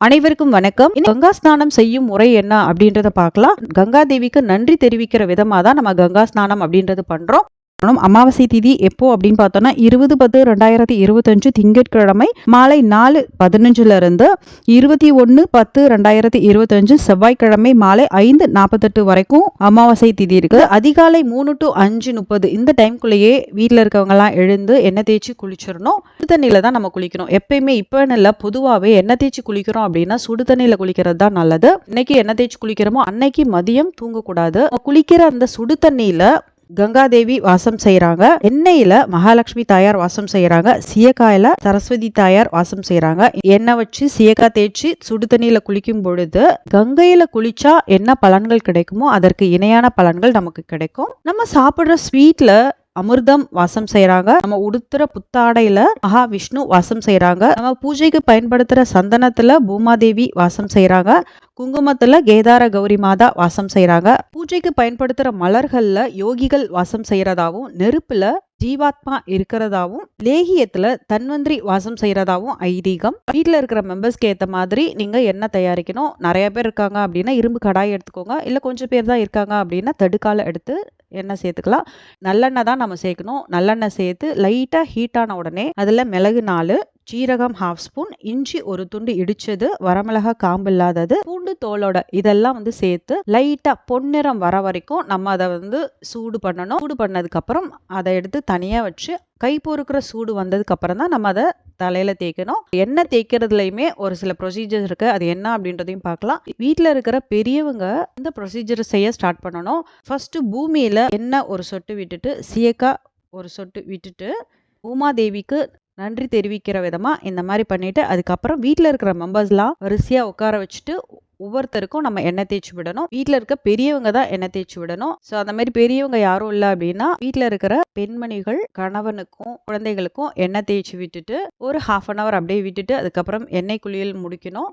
அனைவருக்கும் வணக்கம். கங்கா ஸ்நானம் செய்யும் முறை என்ன அப்படின்றத பார்க்கலாம். கங்கா தேவிக்கு நன்றி தெரிவிக்கிற விதமா தான் நம்ம கங்கா ஸ்நானம் அப்படின்றது பண்றோம். அமாவாசை திதி எப்போ அப்படின்னு பார்த்தோம்னா இருபது பத்து ரெண்டாயிரத்தி இருபத்தஞ்சு திங்கட்கிழமை மாலை நாலு பதினஞ்சுல இருந்து இருபத்தி ஒன்று பத்து ரெண்டாயிரத்தி இருபத்தஞ்சு செவ்வாய்க்கிழமை மாலை ஐந்து நாற்பத்தெட்டு வரைக்கும் அமாவாசை திதி இருக்கு. அதிகாலை மூணு டு அஞ்சு முப்பது இந்த டைம்குள்ளேயே வீட்டில் இருக்கவங்க எல்லாம் எழுந்து எண்ணெய் தேய்ச்சி குளிச்சிடணும். சுடு தண்ணியில தான் நம்ம குளிக்கணும். எப்பயுமே இப்போன்னு இல்லை பொதுவாகவே எண்ணெய் தேய்ச்சி குளிக்கிறோம் அப்படின்னா சுடு தண்ணியில குளிக்கிறது தான் நல்லது. இன்னைக்கு எண்ணெய் தேய்ச்சி குளிக்கிறோமோ அன்னைக்கு மதியம் தூங்கக்கூடாது. குளிக்கிற அந்த சுடு தண்ணியில கங்காதேவி வாசம் செய்கிறாங்க எண்ணெயில மகாலட்சுமி தாயார் வாசம் செய்கிறாங்க சீயக்காயில சரஸ்வதி தாயார் வாசம் செய்கிறாங்க எண்ணெய் வச்சு சீயக்காய் தேய்ச்சி சுடு தண்ணியில குளிக்கும் பொழுது கங்கையில குளிச்சா என்ன பலன்கள் கிடைக்குமோ அதற்கு இணையான பலன்கள் நமக்கு கிடைக்கும். நம்ம சாப்பிடுற ஸ்வீட்ல அமிர்தம் வாசம் செய்யறாங்க நம்ம உடுத்துற புத்தாடையில மகாவிஷ்ணு வாசம் செய்யறாங்க நம்ம பூஜைக்கு பயன்படுத்துற சந்தனத்துல பூமாதேவி வாசம் செய்யறாங்க குங்குமத்துல கேதார கௌரி மாதா வாசம் செய்யறாங்க பூஜைக்கு பயன்படுத்துற மலர்கள்ல யோகிகள் வாசம் செய்யறதாவும் நெருப்புல ஜீவாத்மா இருக்கிறதாவும் லேகியத்துல தன்வந்திரி வாசம் செய்யறதாவும் ஐதீகம். வீட்டில் இருக்கிற மெம்பர்ஸ்க்கு ஏற்ற மாதிரி நீங்க என்ன தயாரிக்கணும். நிறைய பேர் இருக்காங்க அப்படின்னா இரும்பு கடாய் எடுத்துக்கோங்க. இல்லை கொஞ்சம் பேர் தான் இருக்காங்க அப்படின்னா தடுக்கால எடுத்து எண்ணெய் சேர்த்துக்கலாம். நல்லெண்ணெய் தான் நம்ம சேர்க்கணும். நல்லெண்ணெய் சேர்த்து லைட்டாக ஹீட் ஆன உடனே அதில் மிளகு நாலு ஜீரகம் ஹாஃப் ஸ்பூன் இஞ்சி ஒரு துண்டு இடிச்சது வரமிளகா காம்பு இல்லாதது பூண்டு தோலோட இதெல்லாம் வந்து சேர்த்து லைட்டா பொன்னிறம் வர வரைக்கும் நம்ம அதை வந்து சூடு பண்ணணும். சூடு பண்ணதுக்கு அப்புறம் அதை எடுத்து தனியா வச்சு கை பொறுக்கிற சூடு வந்ததுக்கு அப்புறம் தான் நம்ம அதை தலையில் தேய்க்கணும். எண்ணெய் தேய்க்கிறதுலையுமே ஒரு சில ப்ரொசீஜர்ஸ் இருக்கு. அது என்ன அப்படின்றதையும் பார்க்கலாம். வீட்டில் இருக்கிற பெரியவங்க இந்த ப்ரொசீஜர் செய்ய ஸ்டார்ட் பண்ணணும். ஃபர்ஸ்ட் பூமியில் எண்ணெய் ஒரு சொட்டு விட்டுட்டு சீயக்காய் ஒரு சொட்டு விட்டுட்டு உமாதேவிக்கு நன்றி தெரிவிக்கிற விதமாக இந்த மாதிரி பண்ணிவிட்டு அதுக்கப்புறம் வீட்டில் இருக்கிற மெம்பர்ஸ்லாம் வரிசையாக உட்கார வச்சுட்டு ஒவ்வொருத்தருக்கும் நம்ம எண்ணெய் தேய்ச்சி விடணும். வீட்டில் இருக்க பெரியவங்க தான் எண்ணெய் தேய்ச்சி விடணும். ஸோ அந்த மாதிரி பெரியவங்க யாரும் இல்லை அப்படின்னா வீட்டில் இருக்கிற பெண்மணிகள் கணவனுக்கும் குழந்தைகளுக்கும் எண்ணெய் தேய்ச்சி விட்டுட்டு ஒரு ஹாஃப் அன் ஹவர் அப்படியே விட்டுட்டு அதுக்கப்புறம் எண்ணெய் குளியல் முடிக்கணும்.